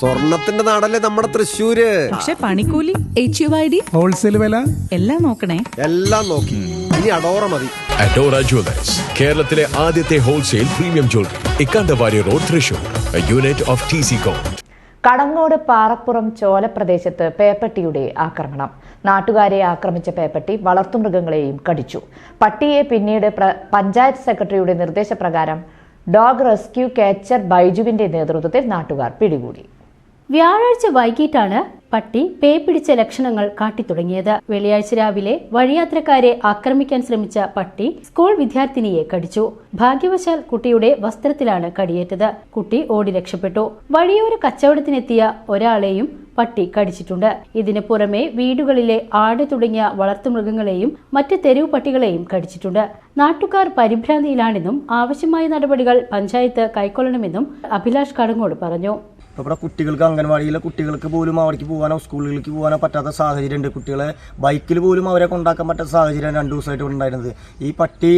സ്വർണത്തിന്റെ നാടല്ലേ നമ്മുടെ തൃശ്ശൂര്? പക്ഷെ പണിക്കൂലി H U I D wholesale വില? എല്ലാം നോക്കണേ. എല്ലാം നോക്കി. ഇനി അഡോറ മതി. അഡോറ ജ്വല്ലേഴ്സ് കേരളത്തിലെ ആദ്യത്തെ wholesale premium jewellery Ikkandavari road Thrissur. Unit of T C Kadangode Parappuram ചോലപ്രദേശത്ത് പേപ്പട്ടിയുടെ ആക്രമണം. നാട്ടുകാരെ ആക്രമിച്ച പേപ്പട്ടി വളർത്തുമൃഗങ്ങളെയും കടിച്ചു. പട്ടിയെ പിന്നീട് പഞ്ചായത്ത് സെക്രട്ടറിയുടെ നിർദ്ദേശപ്രകാരം ഡോഗ് റെസ്ക്യൂ കാച്ചർ ബൈജുവിന്റെ നേതൃത്വത്തിൽ നാട്ടുകാർ പിടികൂടി. വ്യാഴാഴ്ച വൈകിട്ടാണ് പട്ടി പേ പിടിച്ച ലക്ഷണങ്ങൾ കാട്ടിത്തുടങ്ങിയത്. വെള്ളിയാഴ്ച രാവിലെ വഴിയാത്രക്കാരെ ആക്രമിക്കാൻ ശ്രമിച്ച പട്ടി സ്കൂൾ വിദ്യാർത്ഥിനിയെ കടിച്ചു. ഭാഗ്യവശാൽ കുട്ടിയുടെ വസ്ത്രത്തിലാണ് കടിയേറ്റത്. കുട്ടി ഓടി രക്ഷപ്പെട്ടു. വഴിയോര കച്ചവടത്തിനെത്തിയ ഒരാളെയും പട്ടി കടിച്ചിട്ടുണ്ട്. ഇതിനു പുറമെ വീടുകളിലെ ആട് തുടങ്ങിയ വളർത്തുമൃഗങ്ങളെയും മറ്റ് തെരുവ് പട്ടികളെയും കടിച്ചിട്ടുണ്ട്. നാട്ടുകാർ പരിഭ്രാന്തിയിലാണെന്നും ആവശ്യമായ നടപടികൾ പഞ്ചായത്ത് കൈക്കൊള്ളണമെന്നും അഭിലാഷ് കടങ്ങോട് പറഞ്ഞു. ഇവിടെ കുട്ടികൾക്ക് അംഗൻവാടിയിലെ കുട്ടികൾക്ക് പോലും അവിടേക്ക് പോകാനോ സ്കൂളുകളിലേക്ക് പോകാനോ പറ്റാത്ത സാഹചര്യമുണ്ട്. കുട്ടികളെ ബൈക്കിൽ പോലും അവരെ കൊണ്ടാക്കാൻ പറ്റാത്ത സാഹചര്യം രണ്ട് ദിവസമായിട്ട് ഉണ്ടായിരുന്നത്. ഈ പട്ടി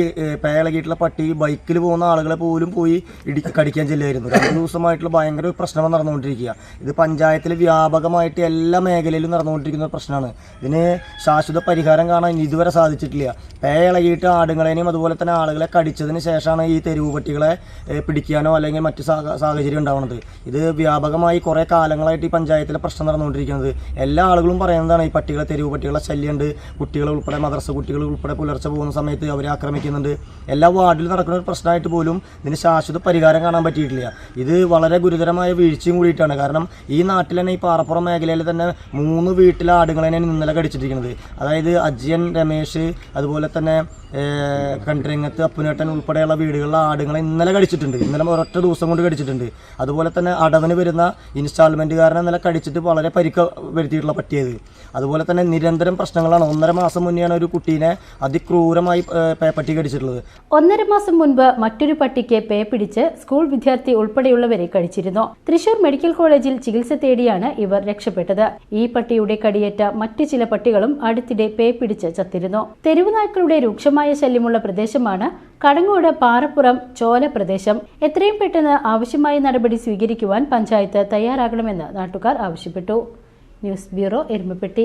പേളകിയിട്ടുള്ള പട്ടി ബൈക്കിൽ പോകുന്ന ആളുകളെ പോലും പോയി ഇടി കടിക്കാൻ ചെല്ലുമായിരുന്നു രണ്ട് ദിവസമായിട്ടുള്ള ഭയങ്കര പ്രശ്നം നടന്നുകൊണ്ടിരിക്കുക. ഇത് പഞ്ചായത്തിൽ വ്യാപകമായിട്ട് എല്ലാ മേഖലയിലും നടന്നുകൊണ്ടിരിക്കുന്ന പ്രശ്നമാണ്. ഇതിന് ശാശ്വത പരിഹാരം കാണാൻ ഇതുവരെ സാധിച്ചിട്ടില്ല. പേളകിയിട്ട് ആടുങ്ങളെയും അതുപോലെ തന്നെ ആളുകളെ കടിച്ചതിന് ശേഷമാണ് ഈ തെരുവ് പട്ടികളെ പിടിക്കാനോ അല്ലെങ്കിൽ മറ്റ് സാഹചര്യം ഉണ്ടാവുന്നത്. ഇത് വ്യാപകമായി കുറേ കാലങ്ങളായിട്ട് ഈ പഞ്ചായത്തിലെ പ്രശ്നം നടന്നുകൊണ്ടിരിക്കുന്നത്. എല്ലാ ആളുകളും പറയുന്നതാണ് ഈ പട്ടികളെ തെരുവ് പട്ടികളെ ശല്യമുണ്ട് കുട്ടികളെ ഉൾപ്പെടെ മദ്രസ കുട്ടികൾ ഉൾപ്പെടെ പുലർച്ചെ പോകുന്ന സമയത്ത് അവരെ ആക്രമിക്കുന്നുണ്ട്. എല്ലാ വാർഡിലും നടക്കുന്ന ഒരു പ്രശ്നമായിട്ട് പോലും ഇതിന് ശാശ്വത പരിഹാരം കാണാൻ പറ്റിയിട്ടില്ല. ഇത് വളരെ ഗുരുതരമായ വീഴ്ചയും കൂടിയിട്ടാണ്. കാരണം ഈ നാട്ടിൽ തന്നെ ഈ പാറപ്പുറം മേഖലയിൽ തന്നെ മൂന്ന് വീട്ടിലെ ആടുകളെയാണ് ഇന്നലെ കടിച്ചിരിക്കുന്നത് അതായത് അജിയൻ രമേശ് അതുപോലെ തന്നെ കണ്ടരംഗത്ത് അപ്പുനേട്ടൻ ഉൾപ്പെടെയുള്ള വീടുകളിലെ ആടുകളെ ഇന്നലെ കടിച്ചിട്ടുണ്ട്. ഇന്നലെ ഒരൊറ്റ ദിവസം കൊണ്ട് കടിച്ചിട്ടുണ്ട്. അതുപോലെ തന്നെ അടവിന് വരുന്ന ഇൻസ്റ്റാൾമെന്റുകാരനെ നില കടിച്ചിട്ട് വളരെ പരിക്ക് വരുത്തിയിട്ടുള്ള പറ്റിയത്. അതുപോലെ തന്നെ നിരന്തരം പ്രശ്നങ്ങളാണ്. ഒന്നര മാസം മുന്നെയാണ് ഒരു കുട്ടീനെ അതിക്രൂരമായി പട്ടി കടിച്ചിട്ടുള്ളത്. ഒന്നര മാസം മുൻപ് മറ്റൊരു പട്ടിക്ക് പേ പിടിച്ച് സ്കൂൾ വിദ്യാർത്ഥി ഉൾപ്പെടെയുള്ളവരെ കടിച്ചിരുന്നു. തൃശൂർ മെഡിക്കൽ കോളേജിൽ ചികിത്സ തേടിയാണ് ഇവർ രക്ഷപ്പെട്ടത്. ഈ പട്ടിയുടെ കടിയേറ്റ മറ്റു ചില പട്ടികളും അടുത്തിടെ പേ പിടിച്ച് ചത്തിരുന്നു. തെരുവുനായ്ക്കളുടെ രൂക്ഷമായ ശല്യമുള്ള പ്രദേശമാണ് കടങ്ങോട് പാറപ്പുറം ചോല പ്രദേശം. എത്രയും പെട്ടെന്ന് ആവശ്യമായ നടപടി സ്വീകരിക്കുവാൻ പഞ്ചായത്ത് തയ്യാറാകണമെന്ന് നാട്ടുകാർ ആവശ്യപ്പെട്ടു. News bureau Erumapetty.